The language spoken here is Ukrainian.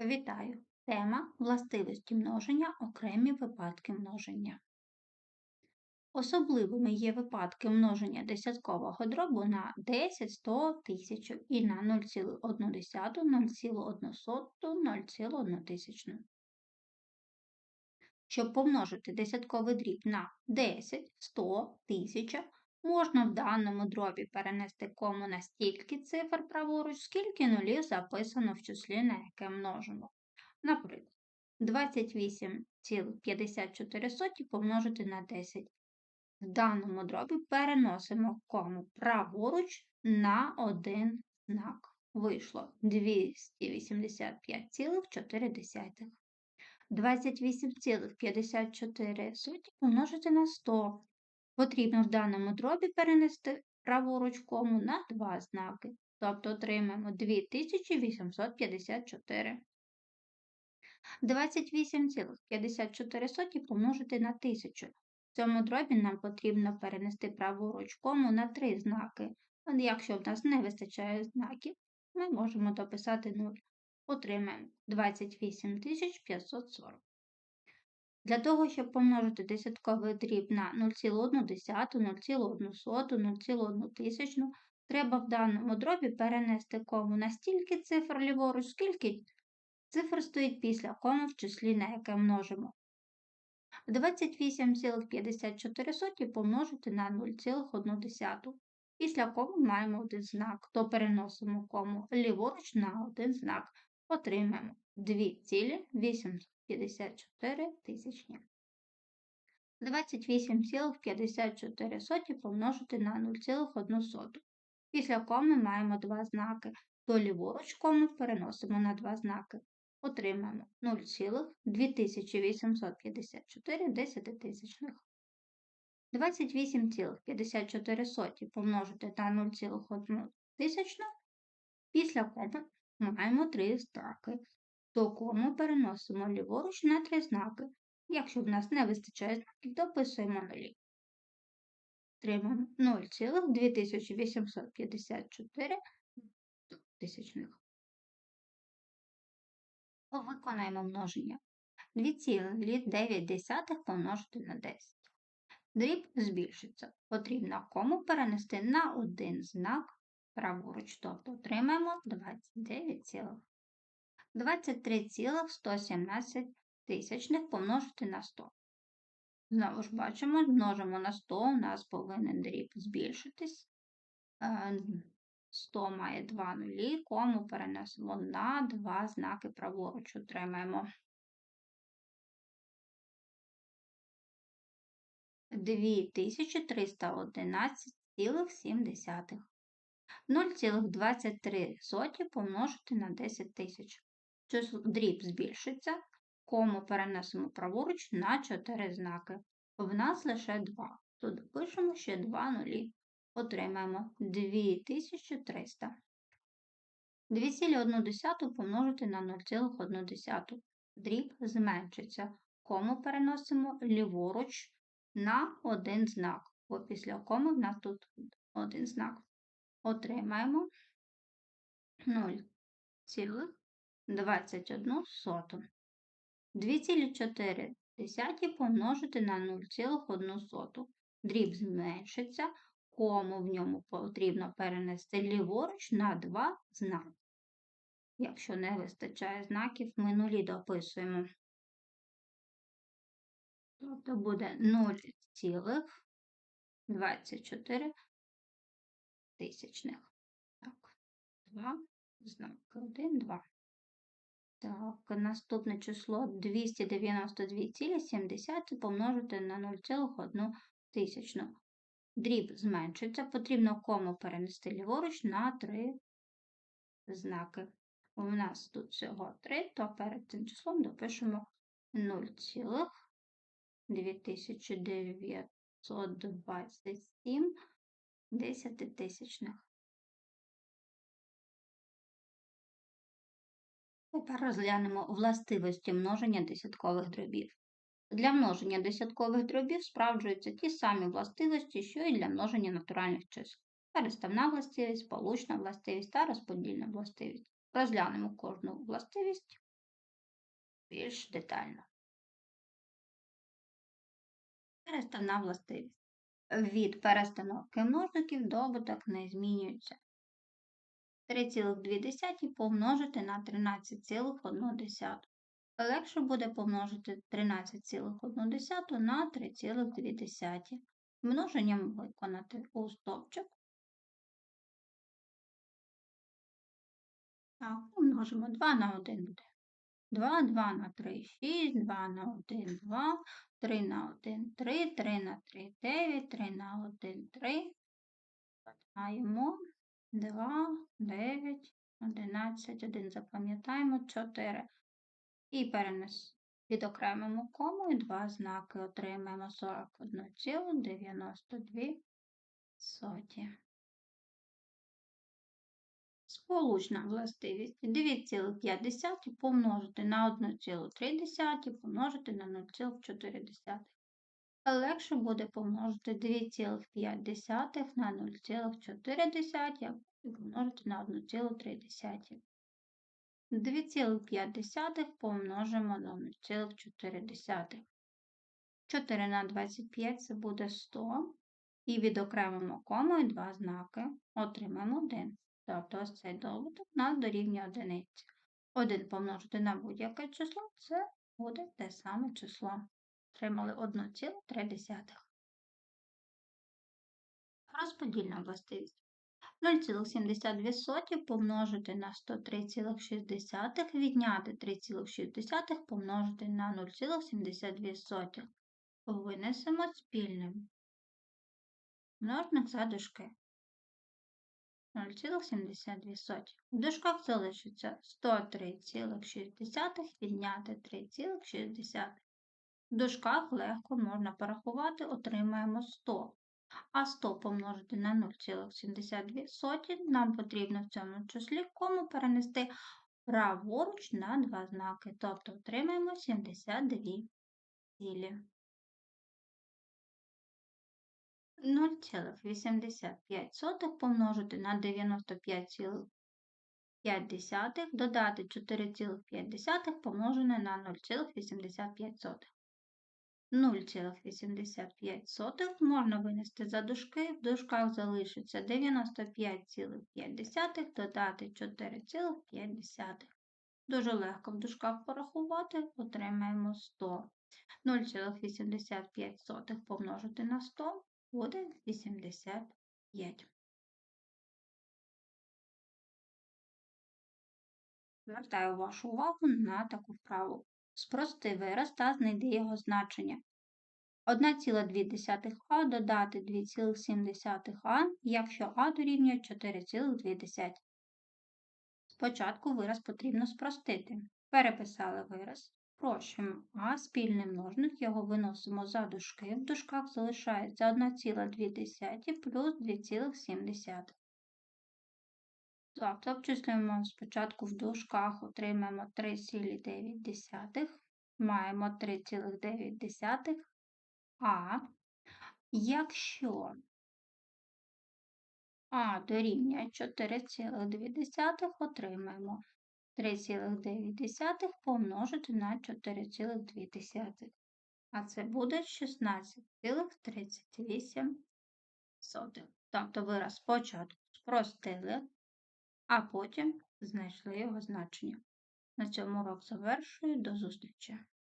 Вітаю! Тема властивості множення окремі випадки множення. Особливими є випадки множення десяткового дробу на 10, 100, 1000 і на 0,1, 0,1, 0,1 тисячну. Щоб помножити десятковий дріб на 10, 100, 1000, можна в даному дробі перенести кому на стільки цифр праворуч, скільки нулів записано в числі, на яке множимо. Наприклад, 28,54 помножити на 10. В даному дробі переносимо кому праворуч на один знак. Вийшло 285,4. 28,54 помножити на 100. Потрібно в даному дробі перенести праворуч кому на два знаки. Тобто отримаємо 2854. 28,54 помножити на 1000. В цьому дробі нам потрібно перенести праворуч кому на три знаки. Якщо в нас не вистачає знаків, ми можемо дописати 0. Отримаємо 28540. Для того, щоб помножити десятковий дріб на 0,1, 0,1, 0,1 тисячну, треба в даному дробі перенести кому на стільки цифр ліворуч, скільки цифр стоїть після кому в числі, на яке множимо. 28,54 помножити на 0,1. Після кому маємо один знак, то переносимо кому ліворуч на один знак. Отримаємо 2,854 тисячні. 28,54 помножити на 0,1. Після коми маємо два знаки, то ліворуч кому переносимо на два знаки. Отримаємо 0,2854 десятитисячних. 28,54 помножити на 0,1 тисячну. Після коми маємо три знаки. То кому переносимо ліворуч на три знаки. Якщо в нас не вистачає знаків, дописуємо нулі. Отримаємо 0,2854 тисячних. Виконаємо множення. 2,9 помножити на 10. Дріб збільшиться. Потрібно кому перенести на один знак праворуч, тобто отримаємо 29, 23,117 тисячних помножити на 100. Знову ж бачимо, множимо на 100, у нас повинен дріб збільшитись. 100 має 2 нулі, кому перенесемо на 2 знаки праворуч, отримаємо 2311,7. 0,23 помножити на 10 тисяч. Дріб збільшиться, кому перенесемо праворуч на 4 знаки. В нас лише 2. Тут пишемо ще 2 нулі отримаємо 2300. 2,1 помножити на 0,1. Дріб зменшиться. Кому переносимо ліворуч на один знак. Бо після коми в нас тут один знак. Отримаємо 0,21. 2,4 помножити на 0,1. Дріб зменшиться, кому в ньому потрібно перенести ліворуч на два знаки. Якщо не вистачає знаків, ми нулі дописуємо. Тобто буде 0,24 тисячних. Так, 2 знаки. 1, 2. Так, наступне число 292,7 помножити на 0,1 тисячну. Дріб зменшиться, потрібно кому перенести ліворуч на три знаки. У нас тут всього 3, то перед цим числом допишемо 0,2927 десятитисячних. Тепер розглянемо властивості множення десяткових дробів. Для множення десяткових дробів справджуються ті самі властивості, що і для множення натуральних чисел. Переставна властивість, получна властивість та розподільна властивість. Розглянемо кожну властивість більш детально. Переставна властивість. Від перестановки множників добуток не змінюється. 3,2 помножити на 13,1. Легше буде помножити 13,1 на 3,2. Множенням виконати у стовпчик. Так, помножимо 2 на 1 буде. 2, 2 на 3, 6, 2 на 1, 2, 3 на 1, 3, 3 на 3, 9, 3 на 1, 3. Маємо 2, 9, 11, 1. Запам'ятаємо 4. І перенес відокремимо кому і два знаки отримаємо 41,92 соті. Сполучна властивість 9,5 помножити на 1,3 помножити на 0,4. Легше буде помножити 2,5 на 0,4 і помножити на 1,3. 2,5 помножимо на 0,4. 4 на 25 це буде 100. І відокремимо кому і два знаки. Отримаємо 1. Тобто ось цей добуток нас дорівнює одиниці. 1 помножити на будь-яке число це буде те саме число. Отримали 1,3. Розподільна властивість. 0,72 помножити на 103,6, відняти 3,6 помножити на 0,72. Винесемо спільним. Множник за дужки. 0,72. В дужках залишиться 103,6 відняти 3,6. В дужках легко можна порахувати, отримаємо 100. А 100 помножити на 0,72 нам потрібно в цьому числі кому перенести праворуч на два знаки, тобто отримаємо 72 цілі. 0,85 помножити на 95,5 додати 4,5 помножене на 0,85. 0,85 можна винести за дужки, в дужках залишиться 95,5 додати 4,5. Дуже легко в дужках порахувати, отримаємо 100. 0,85 помножити на 100 буде 85. Звертаю вашу увагу на таку вправу. Спрости вираз та знайди його значення. 1,2а додати 2,7а, якщо а дорівнює 4,2. Спочатку вираз потрібно спростити. Переписали вираз. Спрощуємо а спільний множник, його виносимо за дужки. В дужках залишається 1,2 плюс 2,7. Тобто обчислюємо спочатку в дужках, отримаємо 3,9, маємо 3,9 а. Якщо А дорівнює 4,2, отримаємо 3,9 помножити на 4,2. А це буде 16,38. Тобто вираз спочатку спростили, а потім знайшли його значення. На цьому урок завершую. До зустрічі!